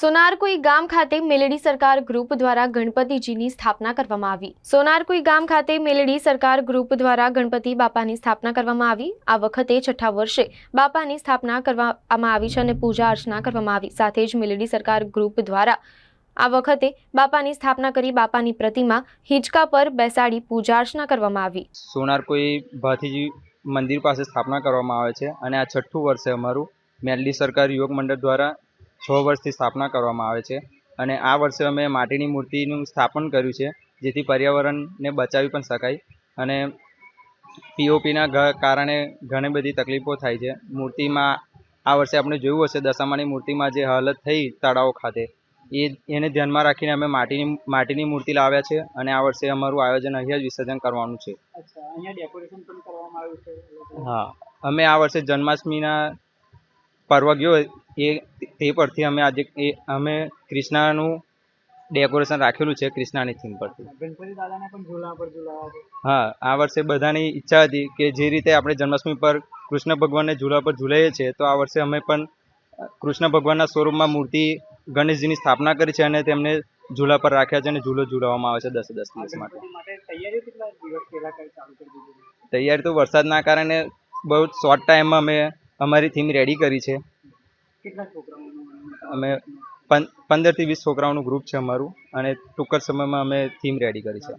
સોનારકુઈ ગામ ખાતે મેલડી સરકાર ગ્રુપ દ્વારા ગણપતિજીની સ્થાપના કરવામાં આવી. સોનારકુઈ ગામ ખાતે મેલડી સરકાર ગ્રુપ દ્વારા ગણપતિ બાપાની સ્થાપના કરવામાં આવી. આ વખતે છઠ્ઠા વર્ષે બાપાની સ્થાપના કરવામાં આવી છે અને પૂજા અર્ચના કરવામાં આવી. સાથે જ મેલડી સરકાર ગ્રુપ દ્વારા આ વખતે બાપાની સ્થાપના કરી બાપાની પ્રતિમા હિંચકા પર બેસાડી પૂજા અર્ચના કરવામાં આવી. સોનારકુઈ ભાથીજી મંદિર પાસે સ્થાપના કરવામાં આવે છે અને આ છઠ્ઠું વર્ષ અમારું. મેલડી સરકાર યુવક મંડળ દ્વારા છ વર્ષથી સ્થાપના કરવામાં આવે છે અને આ વર્ષે અમે માટીની મૂર્તિનું સ્થાપન કર્યું છે જેથી પર્યાવરણને બચાવી પણ શકાય. અને પીઓપીના કારણે ઘણી બધી તકલીફો થાય છે. મૂર્તિમાં આ વર્ષે આપણે જોયું હશે દશામાની મૂર્તિમાં જે હાલત થઈ તળાવ ખાતે એ એને ધ્યાનમાં રાખીને અમે માટીની માટીની મૂર્તિ લાવ્યા છે અને આ વર્ષે અમારું આયોજન અહીંયા જ વિસર્જન કરવાનું છે. હા અમે આ વર્ષે જન્માષ્ટમીના પર્વ ગયો એ તે પરથી અમે આજે એ અમે કૃષ્ણાનું ડેકોરેશન રાખેલું છે કૃષ્ણાની થીમ પરથી. ગણપતિ દાદાને પણ ઝૂલા પર ઝૂલાવા હા આ વર્ષે બધાની ઈચ્છા હતી કે જે રીતે આપણે જન્માષ્ટમી પર કૃષ્ણ ભગવાનને ઝૂલા પર ઝૂલાઈએ છીએ તો આ વર્ષે અમે પણ કૃષ્ણ ભગવાનના સ્વરૂપમાં મૂર્તિ ગણેશજીની સ્થાપના કરી છે અને તેમને ઝૂલા પર રાખ્યા છે અને ઝૂલો ઝૂલાવવામાં આવે છે દસે દસ દિવસ માટે. તૈયારી તો વરસાદના કારણે બહુ શોર્ટ ટાઈમમાં અમે અમારી થીમ રેડી કરી છે. અમે પંદરથી વીસ છોકરાઓનું ગ્રુપ છે અમારું અને ટૂંક જ સમયમાં અમે થીમ રેડી કરી છે.